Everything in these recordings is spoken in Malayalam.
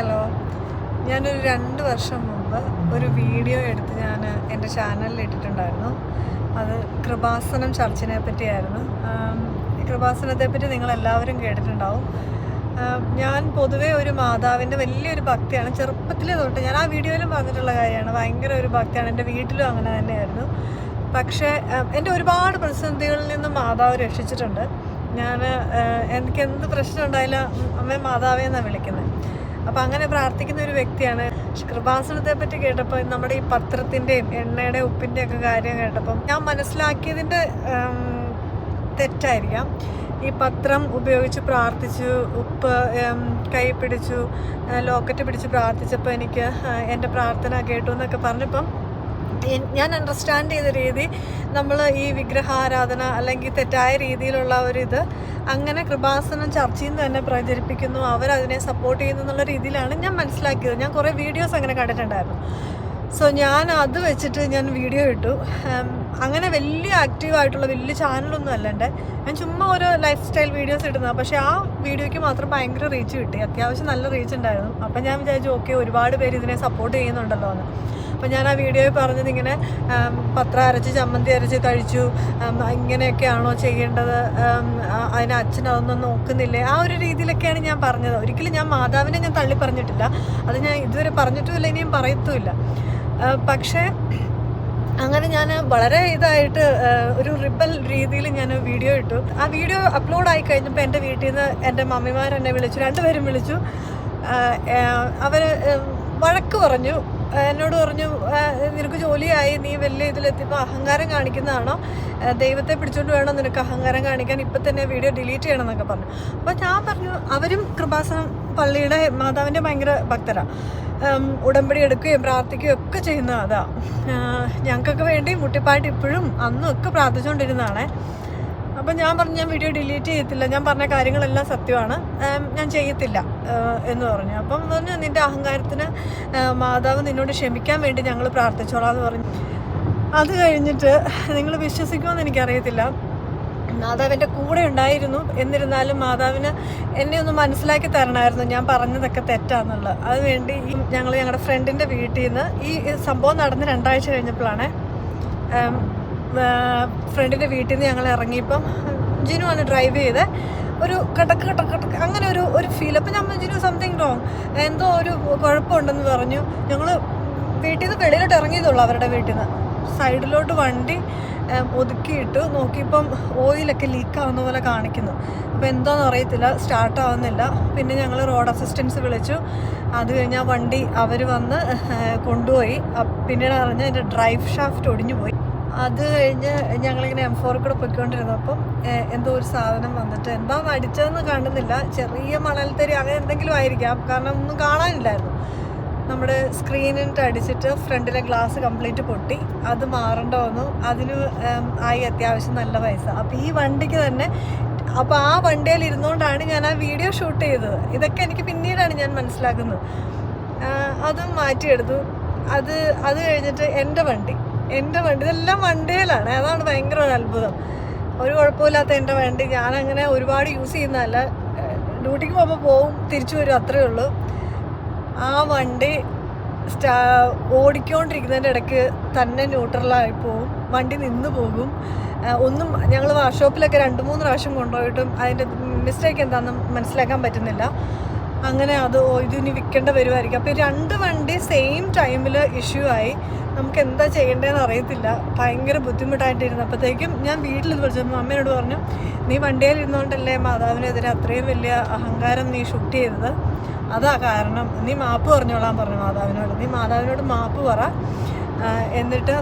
ഹലോ. ഞാനൊരു രണ്ട് വർഷം മുമ്പ് ഒരു വീഡിയോ എടുത്ത് ഞാൻ എന്റെ ചാനലിൽ ഇട്ടിട്ടുണ്ടായിരുന്നു. അത് കൃപാസനം ചർച്ചിനെ പറ്റിയായിരുന്നു. കൃപാസനത്തെ പറ്റി നിങ്ങൾ എല്ലാവരും കേട്ടിട്ടുണ്ടാവും ഞാൻ പൊതുവേ ഒരു മാതാവിന്റെ വലിയൊരു ഭക്തിയാണ്. ചെറുപ്പത്തിലേ തൊട്ട് ഞാൻ ആ വീഡിയോയിലും പറഞ്ഞിട്ടുള്ള കാര്യമാണ്. ഭയങ്കര ഒരു ഭക്തിയാണ്. എന്റെ വീട്ടിലും അങ്ങനെ തന്നെയായിരുന്നു. പക്ഷേ എന്റെ ഒരുപാട് പ്രതിസന്ധികളിൽ നിന്നും മാതാവ് രക്ഷിച്ചിട്ടുണ്ട്. ഞാൻ എനിക്ക് എന്ത് പ്രശ്നം ഉണ്ടായാലും അമ്മ മാതാവേ എന്നാണ് വിളിക്കുന്നത്. അപ്പം അങ്ങനെ പ്രാർത്ഥിക്കുന്ന ഒരു വ്യക്തിയാണ്. കൃപാസനത്തെ പറ്റി കേട്ടപ്പോൾ നമ്മുടെ ഈ പത്രത്തിന്റെയും എണ്ണയുടെ ഉപ്പിന്റെ ഒക്കെ കാര്യം കേട്ടപ്പം ഞാൻ മനസ്സിലാക്കിയതിന്റെ തെറ്റായിരിക്കാം. ഈ പത്രം ഉപയോഗിച്ച് പ്രാർത്ഥിച്ചു ഉപ്പ് കൈ പിടിച്ചു ലോക്കറ്റ് പിടിച്ച് പ്രാർത്ഥിച്ചപ്പോൾ എനിക്ക് എന്റെ പ്രാർത്ഥന കേട്ടു എന്നൊക്കെ പറഞ്ഞപ്പം ഞാൻ അണ്ടർസ്റ്റാൻഡ് ചെയ്ത രീതി നമ്മൾ ഈ വിഗ്രഹാരാധന അല്ലെങ്കിൽ തെറ്റായ രീതിയിലുള്ള ഒരു ഇത് അങ്ങനെ കൃപാസനം ചർച്ചയിൽ നിന്ന് തന്നെ പ്രചരിപ്പിക്കുന്നു. അവരതിനെ സപ്പോർട്ട് ചെയ്യുന്നു എന്നുള്ള രീതിയിലാണ് ഞാൻ മനസ്സിലാക്കിയത്. ഞാൻ കുറേ വീഡിയോസ് അങ്ങനെ കണ്ടിട്ടുണ്ടായിരുന്നു. സോ ഞാൻ അത് വെച്ചിട്ട് ഞാൻ വീഡിയോ ഇട്ടു. അങ്ങനെ വലിയ ആക്റ്റീവായിട്ടുള്ള വലിയ ചാനലൊന്നും അല്ല ഞാൻ ചുമ്മാ ഒരു ലൈഫ് സ്റ്റൈൽ വീഡിയോസ് ഇടുന്നത്. പക്ഷേ ആ വീഡിയോയ്ക്ക് മാത്രം ഭയങ്കര റീച്ച് കിട്ടി. അത്യാവശ്യം നല്ല റീച്ച് ഉണ്ടായിരുന്നു. അപ്പം ഞാൻ വിചാരിച്ചു ഓക്കെ ഒരുപാട് പേര് ഇതിനെ സപ്പോർട്ട് ചെയ്യുന്നുണ്ടല്ലോ എന്ന്. അപ്പം ഞാൻ ആ വീഡിയോയിൽ പറഞ്ഞത് ഇങ്ങനെ പത്രം അരച്ച് ചമ്മന്തി അരച്ച് കഴിച്ചു. ഇങ്ങനെയൊക്കെയാണോ ചെയ്യേണ്ടത്? അതിന് അച്ഛൻ അതൊന്നും നോക്കുന്നില്ലേ? ആ ഒരു രീതിയിലൊക്കെയാണ് ഞാൻ പറഞ്ഞത്. ഒരിക്കലും ഞാൻ മാതാവിനെ ഞാൻ തള്ളി പറഞ്ഞിട്ടില്ല. അത് ഞാൻ ഇതുവരെ പറഞ്ഞിട്ടുമില്ല ഇനിയും പറയത്തുമില്ല. പക്ഷേ അങ്ങനെ ഞാൻ വളരെ ഇതായിട്ട് ഒരു റിബൽ രീതിയിൽ ഞാൻ വീഡിയോ ഇട്ടു. ആ വീഡിയോ അപ്ലോഡ് ആയി കഴിഞ്ഞപ്പോൾ എന്റെ വീട്ടിൽ നിന്ന് എന്റെ മമ്മിമാർ എന്നെ വിളിച്ചു രണ്ടുപേരും വിളിച്ചു. അവർ വഴക്ക് പറഞ്ഞു. എന്നോട് പറഞ്ഞു നിനക്ക് ജോലിയായി നീ വലിയ ഇതിലെത്തിയപ്പോൾ അഹങ്കാരം കാണിക്കുന്നതാണോ? ദൈവത്തെ പിടിച്ചോണ്ട് വേണം നിനക്ക് അഹങ്കാരം കാണിക്കാൻ? ഇപ്പം തന്നെ വീഡിയോ ഡിലീറ്റ് ചെയ്യണം എന്നൊക്കെ പറഞ്ഞു. അപ്പോൾ ഞാൻ പറഞ്ഞു അവരും കൃപാസനം പള്ളിയുടെ മാതാവിന്റെ ഭയങ്കര ഭക്തരാണ് ഉടമ്പടി എടുക്കുകയും പ്രാർത്ഥിക്കുകയും ഒക്കെ ചെയ്യുന്ന അതാ ഞങ്ങൾക്കൊക്കെ വേണ്ടി മുട്ടിപ്പായിട്ട് ഇപ്പോഴും അന്നും ഒക്കെ പ്രാർത്ഥിച്ചുകൊണ്ടിരുന്നതാണേ അപ്പം ഞാൻ പറഞ്ഞു ഞാൻ വീഡിയോ ഡിലീറ്റ് ചെയ്യത്തില്ല. ഞാൻ പറഞ്ഞ കാര്യങ്ങളെല്ലാം സത്യമാണ്. ഞാൻ ചെയ്യത്തില്ല എന്ന് പറഞ്ഞു. അപ്പം പറഞ്ഞു നിന്റെ അഹങ്കാരത്തിന് മാതാവ് നിന്നോട് ക്ഷമിക്കാൻ വേണ്ടി ഞങ്ങൾ പ്രാർത്ഥിച്ചോളാം എന്ന് പറഞ്ഞു. അത് കഴിഞ്ഞിട്ട് നിങ്ങൾ വിശ്വസിക്കുമെന്ന് എനിക്കറിയത്തില്ല. മാതാവിന്റെ കൂടെ ഉണ്ടായിരുന്നു. എന്നിരുന്നാലും മാതാവിന് എന്നെ ഒന്ന് മനസ്സിലാക്കി തരണമായിരുന്നു. ഞാൻ പറഞ്ഞതൊക്കെ തെറ്റാന്നുള്ളത്. അതുവേണ്ടി ഞങ്ങൾ ഞങ്ങളുടെ ഫ്രണ്ടിന്റെ വീട്ടിൽ നിന്ന് ഈ സംഭവം നടന്ന് രണ്ടാഴ്ച കഴിഞ്ഞപ്പോഴാണ് ഫ്രണ്ടിന്റെ വീട്ടിൽ നിന്ന് ഞങ്ങൾ ഇറങ്ങിയപ്പം ജിനു ആണ് ഡ്രൈവ് ചെയ്ത്. ഒരു കടക്ക് കടക്ക് കടക്ക് അങ്ങനെ ഒരു ഒരു ഫീൽ അപ്പം നമ്മൾ ജിനു സംതിങ് റോങ് എന്തോ ഒരു കുഴപ്പമുണ്ടെന്ന് പറഞ്ഞു. ഞങ്ങൾ വീട്ടിൽ നിന്ന് വെളിയിലോട്ട് ഇറങ്ങിയതുള്ളൂ അവരുടെ വീട്ടിൽ നിന്ന്. സൈഡിലോട്ട് വണ്ടി ഒതുക്കിയിട്ട് നോക്കിയപ്പം ഓയിലൊക്കെ ലീക്ക് ആവുന്ന പോലെ കാണിക്കുന്നു. അപ്പോൾ എന്താണെന്ന് അറിയത്തില്ല സ്റ്റാർട്ട് ആവുന്നില്ല. പിന്നെ ഞങ്ങൾ റോഡ് അസിസ്റ്റൻസ് വിളിച്ചു. അത് കഴിഞ്ഞാൽ വണ്ടി അവർ വന്ന് കൊണ്ടുപോയി. പിന്നീട് അറിഞ്ഞ് അതിന്റെ ഡ്രൈവ് ഷാഫ്റ്റ് ഒടിഞ്ഞു പോയി. അത് കഴിഞ്ഞ് ഞങ്ങളിങ്ങനെ എം ഫോറിൽ കൂടെ പൊയ്ക്കൊണ്ടിരുന്നു. അപ്പം എന്തോ ഒരു സാധനം വന്നിട്ട് എന്താന്ന് അടിച്ചതെന്ന് കാണുന്നില്ല. ചെറിയ മണൽത്തരി അങ്ങനെ എന്തെങ്കിലും ആയിരിക്കാം. കാരണം ഒന്നും കാണാനില്ലായിരുന്നു. നമ്മുടെ സ്ക്രീനിട്ട് അടിച്ചിട്ട് ഫ്രണ്ടിലെ ഗ്ലാസ് കംപ്ലീറ്റ് പൊട്ടി. അത് മാറേണ്ട വന്നു. അതിന് ആയി അത്യാവശ്യം നല്ല പൈസ. അപ്പം ഈ വണ്ടിക്ക് തന്നെ അപ്പോൾ ആ വണ്ടിയിൽ ഇരുന്നുകൊണ്ടാണ് ഞാൻ ആ വീഡിയോ ഷൂട്ട് ചെയ്തത്. ഇതൊക്കെ എനിക്ക് പിന്നീടാണ് ഞാൻ മനസ്സിലാക്കുന്നത്. അതും മാറ്റിയെടുത്തു. അത് അത് കഴിഞ്ഞിട്ട് എന്റെ വണ്ടി. എന്റെ വണ്ടി ഇതെല്ലാം വണ്ടിയിലാണ് അതാണ് ഭയങ്കര ഒരു അത്ഭുതം. ഒരു കുഴപ്പമില്ലാത്ത എന്റെ വണ്ടി. ഞാനങ്ങനെ ഒരുപാട് യൂസ് ചെയ്യുന്നതല്ല. ഡ്യൂട്ടിക്ക് പോകുമ്പോൾ പോവും തിരിച്ചു വരും അത്രയേ ഉള്ളൂ. ആ വണ്ടി സ്റ്റാ ഓടിക്കൊണ്ടിരിക്കുന്നതിന്റെ ഇടയ്ക്ക് തന്നെ ന്യൂട്രലായി പോവും. വണ്ടി നിന്ന് പോകും. ഒന്നും ഞങ്ങൾ വർക്ക്ഷോപ്പിലൊക്കെ രണ്ട് മൂന്ന് പ്രാവശ്യം കൊണ്ടുപോയിട്ടും അതിന്റെ മിസ്റ്റേക്ക് എന്താണെന്ന് മനസ്സിലാക്കാൻ പറ്റുന്നില്ല. അങ്ങനെ അത് ഇതിന് വിൽക്കേണ്ട വരുമായിരിക്കും അപ്പോൾ രണ്ട് വണ്ടി സെയിം ടൈമിൽ ഇഷ്യൂ ആയി. നമുക്ക് എന്താ ചെയ്യേണ്ടതെന്ന് അറിയത്തില്ല. ഭയങ്കര ബുദ്ധിമുട്ടായിട്ടിരുന്നപ്പോഴത്തേക്കും ഞാൻ വീട്ടിൽ ഇത് വിളിച്ചപ്പോൾ അമ്മയോട് പറഞ്ഞു നീ വണ്ടിയിൽ ഇരുന്നുകൊണ്ടല്ലേ മാതാവിനെതിരെ അത്രയും വലിയ അഹങ്കാരം നീ ഷൂട്ട് ചെയ്തത്? അതാ കാരണം. നീ മാപ്പ് പറഞ്ഞോളാൻ പറഞ്ഞു മാതാവിനോട്. നീ മാതാവിനോട് മാപ്പ് പറ. എന്നിട്ട്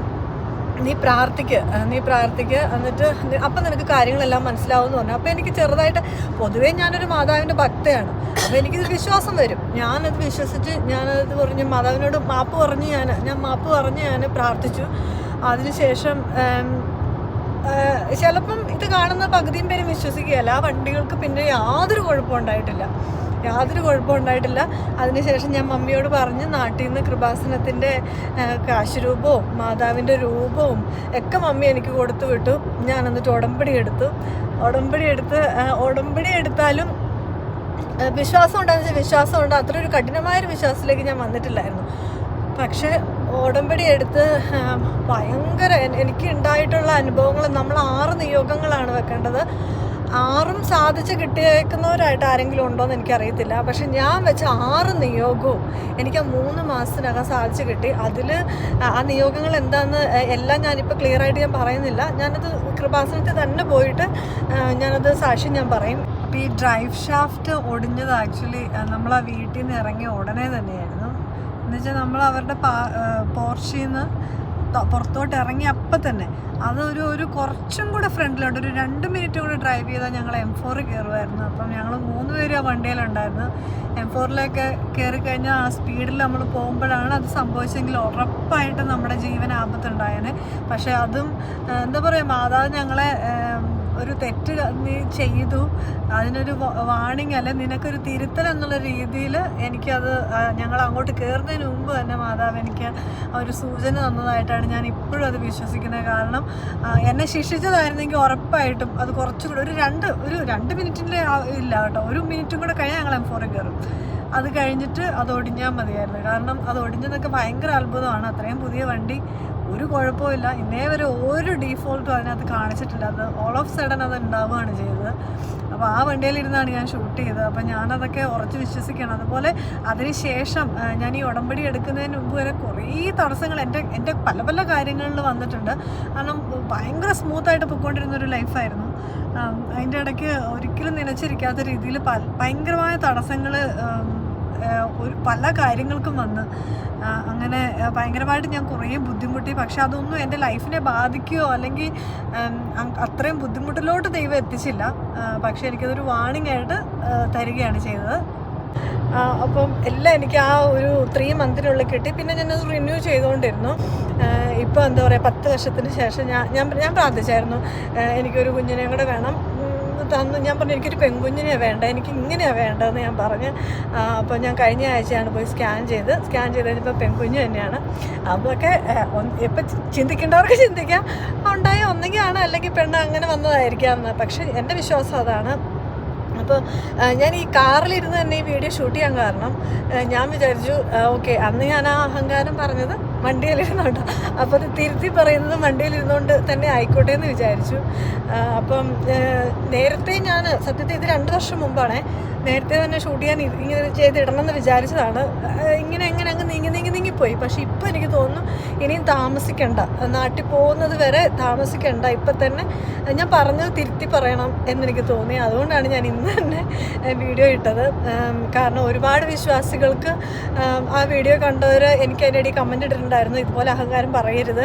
നീ പ്രാർത്ഥിക്ക് നീ പ്രാർത്ഥിക്ക്. എന്നിട്ട് അപ്പം നിനക്ക് കാര്യങ്ങളെല്ലാം മനസ്സിലാവും എന്ന് പറഞ്ഞു. അപ്പോൾ എനിക്ക് ചെറുതായിട്ട് പൊതുവേ ഞാനൊരു മാതാവിന്റെ ഭക്തയാണ്. അപ്പോൾ എനിക്കിത് വിശ്വാസം വരും. ഞാനത് വിശ്വസിച്ച് ഞാനത് പറഞ്ഞ് മാതാവിനോട് മാപ്പ് പറഞ്ഞ് ഞാൻ ഞാൻ മാപ്പ് പറഞ്ഞ് ഞാൻ പ്രാർത്ഥിച്ചു. അതിനുശേഷം ചിലപ്പം ഇത് കാണുന്ന പകുതിയും പേരും വിശ്വസിക്കുകയല്ല. ആ വണ്ടികൾക്ക് പിന്നെ യാതൊരു കുഴപ്പവും ഉണ്ടായിട്ടില്ല. യാതൊരു കുഴപ്പം ഉണ്ടായിട്ടില്ല അതിനുശേഷം ഞാൻ മമ്മിയോട് പറഞ്ഞ് നാട്ടിൽ നിന്ന് കൃപാസനത്തിന്റെ കാശുരൂപവും മാതാവിന്റെ രൂപവും ഒക്കെ മമ്മി എനിക്ക് കൊടുത്തു വിട്ടു. ഞാൻ എന്നിട്ട് ഉടമ്പടി എടുത്തു. ഉടമ്പടി എടുത്ത് ഉടമ്പടി എടുത്താലും വിശ്വാസം ഉണ്ടാകുന്ന വെച്ചാൽ വിശ്വാസമുണ്ട് അത്ര ഒരു കഠിനമായൊരു വിശ്വാസത്തിലേക്ക് ഞാൻ വന്നിട്ടില്ലായിരുന്നു. പക്ഷേ ഉടമ്പടി എടുത്ത് ഭയങ്കര എനിക്ക് ഉണ്ടായിട്ടുള്ള അനുഭവങ്ങൾ നമ്മൾ ആറ് നിയോഗങ്ങളാണ് വെക്കേണ്ടത്. ആറും സാധിച്ച് കിട്ടിയേക്കുന്നവരായിട്ട് ആരെങ്കിലും ഉണ്ടോ എന്ന് എനിക്കറിയത്തില്ല. പക്ഷെ ഞാൻ വെച്ച ആറ് നിയോഗവും എനിക്ക് ആ മൂന്ന് മാസത്തിനകം സാധിച്ച് കിട്ടി. അതിൽ ആ നിയോഗങ്ങൾ എന്താണെന്ന് എല്ലാം ഞാനിപ്പോൾ ക്ലിയർ ആയിട്ട് ഞാൻ പറയുന്നില്ല. ഞാനത് കൃപാസനത്തിൽ തന്നെ പോയിട്ട് ഞാനത് സാക്ഷ്യം ഞാൻ പറയും. അപ്പോൾ ഈ ഡ്രൈവ് ഷാഫ്റ്റ് ഒടിഞ്ഞത് ആക്ച്വലി നമ്മൾ ആ വീട്ടിൽ നിന്ന് ഇറങ്ങിയ ഉടനെ തന്നെയായിരുന്നു. എന്നുവെച്ചാൽ നമ്മൾ അവരുടെ പോർച്ചിൽ നിന്ന് പുറത്തോട്ട് ഇറങ്ങി അപ്പം തന്നെ. അതൊരു ഒരു കുറച്ചും കൂടെ ഫ്രണ്ടിലോട്ട് ഒരു രണ്ട് മിനിറ്റ് കൂടെ ഡ്രൈവ് ചെയ്താൽ ഞങ്ങൾ എം ഫോർ കയറുമായിരുന്നു. അപ്പം ഞങ്ങൾ മൂന്ന് പേര് ആ വണ്ടിയിലുണ്ടായിരുന്നു എം ഫോറിലൊക്കെ കയറി കഴിഞ്ഞാൽ ആ സ്പീഡിൽ നമ്മൾ പോകുമ്പോഴാണ് അത് സംഭവിച്ചെങ്കിൽ ഉറപ്പായിട്ട് നമ്മുടെ ജീവൻ ആപത്തുണ്ടായേനെ പക്ഷേ അതും എന്താ പറയുക മാതാവ് ഞങ്ങളെ ഒരു തെറ്റ് നീ ചെയ്തു. അതിനൊരു വാണിംഗ് അല്ലെ നിനക്കൊരു തിരുത്തൽ എന്നുള്ള രീതിയിൽ എനിക്കത് ഞങ്ങൾ അങ്ങോട്ട് കയറുന്നതിന് മുമ്പ് തന്നെ മാതാവ് എനിക്ക് ഒരു സൂചന തന്നതായിട്ടാണ് ഞാൻ ഇപ്പോഴും അത് വിശ്വസിക്കുന്നത്. കാരണം എന്നെ ശിക്ഷിച്ചതായിരുന്നെങ്കിൽ ഉറപ്പായിട്ടും അത് കുറച്ചുകൂടെ ഒരു രണ്ട് ഒരു രണ്ട് മിനിറ്റിന്റെ ഇല്ല കേട്ടോ ഒരു മിനിറ്റും കൂടെ കഴിഞ്ഞാൽ ഞങ്ങൾ എം ഫോറിൽ കയറും അത് കഴിഞ്ഞിട്ട് അത് ഒടിഞ്ഞാൽ മതിയായിരുന്നു. കാരണം അത് ഒടിഞ്ഞതൊക്കെ ഭയങ്കര അത്ഭുതമാണ്. അത്രയും പുതിയ വണ്ടി ഒരു കുഴപ്പമില്ല ഇന്നേ വരെ ഒരു ഡീഫോൾട്ടും അതിനകത്ത് കാണിച്ചിട്ടില്ല. അത് ഓൾ ഓഫ് സഡൻ അത് ഉണ്ടാവുകയാണ് ചെയ്തത്. അപ്പോൾ ആ വണ്ടിയിലിരുന്നാണ് ഞാൻ ഷൂട്ട് ചെയ്തത്. അപ്പോൾ ഞാനതൊക്കെ ഉറച്ച് വിശ്വസിക്കണം അതുപോലെ അതിനുശേഷം ശേഷം ഞാൻ ഈ ഉടമ്പടി എടുക്കുന്നതിന് മുമ്പ് വരെ കുറേ തടസ്സങ്ങൾ എന്റെ എന്റെ പല പല കാര്യങ്ങളിൽ വന്നിട്ടുണ്ട്. കാരണം ഭയങ്കര സ്മൂത്തായിട്ട് പൊയ്ക്കൊണ്ടിരുന്ന ഒരു ലൈഫായിരുന്നു അതിന്റെ ഇടയ്ക്ക് ഒരിക്കലും നനച്ചിരിക്കാത്ത രീതിയിൽ ഭയങ്കരമായ തടസ്സങ്ങൾ ഒരു പല കാര്യങ്ങൾക്കും വന്ന് അങ്ങനെ ഭയങ്കരമായിട്ട് ഞാൻ കുറേ ബുദ്ധിമുട്ടി. പക്ഷെ അതൊന്നും എന്റെ ലൈഫിനെ ബാധിക്കുകയോ അല്ലെങ്കിൽ അത്രയും ബുദ്ധിമുട്ടിലോട്ട് ദൈവം എത്തിച്ചില്ല. പക്ഷെ എനിക്കതൊരു വാണിംഗ് ആയിട്ട് തരികയാണ് ചെയ്തത്. അപ്പം എല്ലാം എനിക്ക് ആ ഒരു ത്രീ മന്തിനുള്ളിൽ കിട്ടി. പിന്നെ ഞാനത് റിന്യൂ ചെയ്തുകൊണ്ടിരുന്നു. ഇപ്പോൾ എന്താ പറയുക പത്ത് വർഷത്തിന് ശേഷം ഞാൻ ഞാൻ ഞാൻ പ്രാർത്ഥിച്ചായിരുന്നു. എനിക്കൊരു കുഞ്ഞിനെയും കൂടെ വേണം. തന്നു ഞാൻ പറഞ്ഞു എനിക്കൊരു പെൺകുഞ്ഞിനെ വേണ്ട എനിക്ക് ഇങ്ങനെയാണ് വേണ്ടതെന്ന് ഞാൻ പറഞ്ഞ് അപ്പോൾ ഞാൻ കഴിഞ്ഞ ആഴ്ചയാണ് പോയി സ്കാൻ ചെയ്ത് സ്കാൻ ചെയ്ത് കഴിഞ്ഞപ്പോൾ പെൺകുഞ്ഞ് തന്നെയാണ്. അതൊക്കെ ഇപ്പം ചിന്തിക്കേണ്ടവർക്ക് ചിന്തിക്കാം. ഉണ്ടായ ഒന്നെങ്കിൽ ആണ് അല്ലെങ്കിൽ പെണ്ണ് അങ്ങനെ വന്നതായിരിക്കാം. എന്ന് പക്ഷേ എന്റെ വിശ്വാസം അതാണ്. അപ്പോൾ ഞാൻ ഈ കാറിലിരുന്ന് തന്നെ ഈ വീഡിയോ ഷൂട്ട് ചെയ്യാൻ കാരണം ഞാൻ വിചാരിച്ചു ഓക്കെ അന്ന് ഞാൻ ആ അഹങ്കാരം പറഞ്ഞത് വണ്ടിയിലിരുന്നോണ്ട് അപ്പോൾ അത് തിരുത്തി പറയുന്നത് വണ്ടിയിലിരുന്നുകൊണ്ട് തന്നെ ആയിക്കോട്ടെ എന്ന് വിചാരിച്ചു. അപ്പം നേരത്തെ ഞാൻ സത്യത്തിൽ ഇത് രണ്ട് വർഷം മുമ്പാണ് നേരത്തെ തന്നെ ഷൂട്ട് ചെയ്യാൻ ഇങ്ങനെ ചെയ്തിടണം എന്ന് വിചാരിച്ചതാണ് ഇങ്ങനെ എങ്ങനെ അങ്ങ് നീങ്ങി നീങ്ങി നീങ്ങിപ്പോയി. പക്ഷേ ഇപ്പോൾ എനിക്ക് തോന്നുന്നു ഇനിയും താമസിക്കണ്ട. നാട്ടിൽ പോകുന്നത് വരെ താമസിക്കണ്ട. ഇപ്പം തന്നെ ഞാൻ പറഞ്ഞത് തിരുത്തി പറയണം എന്നെനിക്ക് തോന്നി. അതുകൊണ്ടാണ് ഞാൻ ഇന്ന് തന്നെ വീഡിയോ ഇട്ടത്. കാരണം ഒരുപാട് വിശ്വാസികൾക്ക് ആ വീഡിയോ കണ്ടവർ എനിക്ക് അതിന്റെ ഇടയിൽ കമന്റ് ഇട്ടിട്ടുണ്ടായിരുന്നു. ഇതുപോലെ അഹങ്കാരം പറയരുത്.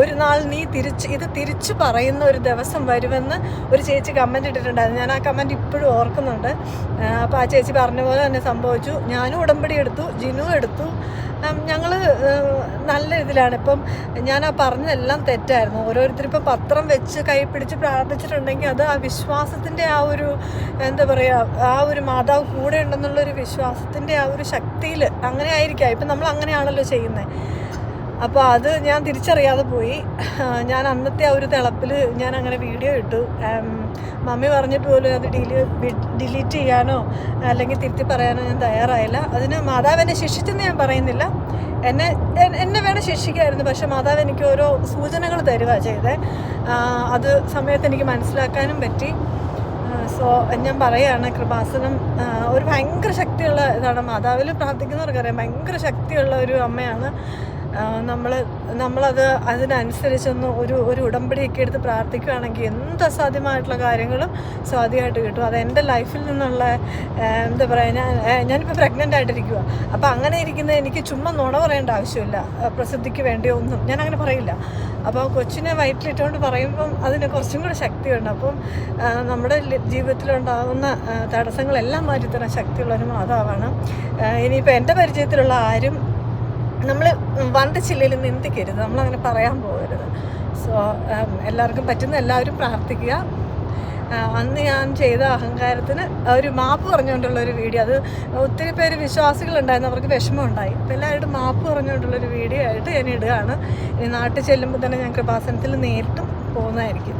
ഒരു നാൾ നീ തിരിച്ച് ഇത് തിരിച്ചു പറയുന്ന ഒരു ദിവസം വരുമെന്ന് ഒരു ചേച്ചി കമന്റ് ഇട്ടിട്ടുണ്ടായിരുന്നു. ഞാൻ ആ കമന്റ് ഇപ്പോഴും ഓർക്കുന്നുണ്ട്. അപ്പോൾ ആ ചേച്ചി പറഞ്ഞ പോലെ തന്നെ സംഭവിച്ചു. ഞാനും ഉടമ്പടി എടുത്തു ജിനു എടുത്തു. ഞങ്ങൾ നല്ല ഇതിലാണ്. ഇപ്പം ഞാൻ ആ പറഞ്ഞതെല്ലാം തെറ്റായിരുന്നു. ഓരോരുത്തരും ഇപ്പം പത്രം വെച്ച് കൈ പിടിച്ച് പ്രാർത്ഥിച്ചിട്ടുണ്ടെങ്കിൽ അത് ആ വിശ്വാസത്തിന്റെ ആ ഒരു എന്താ പറയുക ആ ഒരു മാതാവ് കൂടെ ഉണ്ടെന്നുള്ളൊരു വിശ്വാസത്തിന്റെ ആ ഒരു ശക്തിയിൽ അങ്ങനെ ആയിരിക്കാം. ഇപ്പം നമ്മൾ അങ്ങനെയാണല്ലോ ചെയ്യുന്നത് അപ്പോൾ അത് ഞാൻ തിരിച്ചറിയാതെ പോയി. ഞാൻ അന്നത്തെ ആ ഒരു തിളപ്പിൽ ഞാൻ അങ്ങനെ വീഡിയോ ഇട്ടു. മമ്മി പറഞ്ഞിട്ട് പോലും അത് ഡിലീ ഡിലീറ്റ് ചെയ്യാനോ അല്ലെങ്കിൽ തിരുത്തി പറയാനോ ഞാൻ തയ്യാറായില്ല. അതിന് മാതാവ് എന്നെ ശിക്ഷിച്ചെന്ന് ഞാൻ പറയുന്നില്ല. എന്നെ എന്നെ വേണം ശിക്ഷിക്കായിരുന്നു. പക്ഷെ മാതാവ് എനിക്ക് ഓരോ സൂചനകൾ തരിക ചെയ്തേ. അത് സമയത്ത് എനിക്ക് മനസ്സിലാക്കാനും പറ്റി. സോ ഞാൻ പറയുകയാണ് കൃപാസനം ഒരു ഭയങ്കര ശക്തിയുള്ള ഇതാണ്. മാതാവിൽ പ്രാർത്ഥിക്കുന്നവർക്കറിയാം ഭയങ്കര ശക്തിയുള്ള ഒരു അമ്മയാണ്. നമ്മൾ നമ്മളത് അതിനനുസരിച്ചൊന്ന് ഒരു ഒരു ഉടമ്പടിയൊക്കെ എടുത്ത് പ്രാർത്ഥിക്കുകയാണെങ്കിൽ എന്ത് അസാധ്യമായിട്ടുള്ള കാര്യങ്ങളും സാധ്യമായിട്ട് കിട്ടും. അത് എന്റെ ലൈഫിൽ നിന്നുള്ള എന്താ പറയുക ഞാൻ ഞാനിപ്പോൾ പ്രഗ്നന്റ് ആയിട്ടിരിക്കുക അപ്പോൾ അങ്ങനെ ഇരിക്കുന്ന എനിക്ക് ചുമ്മാ നുണ പറയേണ്ട ആവശ്യമില്ല. പ്രസിദ്ധിക്ക് വേണ്ടിയോ ഒന്നും ഞാൻ അങ്ങനെ പറയില്ല. അപ്പോൾ കൊച്ചിനെ വയറ്റിലിട്ടുകൊണ്ട് പറയുമ്പം അതിന് കുറച്ചും കൂടെ ശക്തിയുണ്ട്. അപ്പം നമ്മുടെ ജീവിതത്തിലുണ്ടാകുന്ന തടസ്സങ്ങളെല്ലാം മാറ്റിത്തരാൻ ശക്തിയുള്ളൊരു മാതാവാണ്. ഇനിയിപ്പോൾ എന്റെ പരിചയത്തിലുള്ള ആരും നമ്മൾ വന്ദിച്ചില്ലെങ്കിലും നിന്ദിക്കരുത് നമ്മളങ്ങനെ പറയാൻ പോകരുത്. സോ എല്ലാവർക്കും പറ്റുന്ന എല്ലാവരും പ്രാർത്ഥിക്കുക. അന്ന് ഞാൻ ചെയ്ത അഹങ്കാരത്തിന് ഒരു മാപ്പ് പറഞ്ഞുകൊണ്ടുള്ള ഒരു വീഡിയോ. അത് ഒത്തിരി പേര് വിശ്വാസികളുണ്ടായിരുന്നു അവർക്ക് വിഷമമുണ്ടായി അപ്പോൾ എല്ലാവരും മാപ്പ് പറഞ്ഞുകൊണ്ടുള്ളൊരു വീഡിയോ ആയിട്ട് ഞാൻ ഇടുകയാണ്. ഇനി നാട്ടിൽ ചെല്ലുമ്പോൾ തന്നെ ഞാൻ കൃപാസനത്തിൽ നേരിട്ടും പോകുന്നതായിരിക്കും.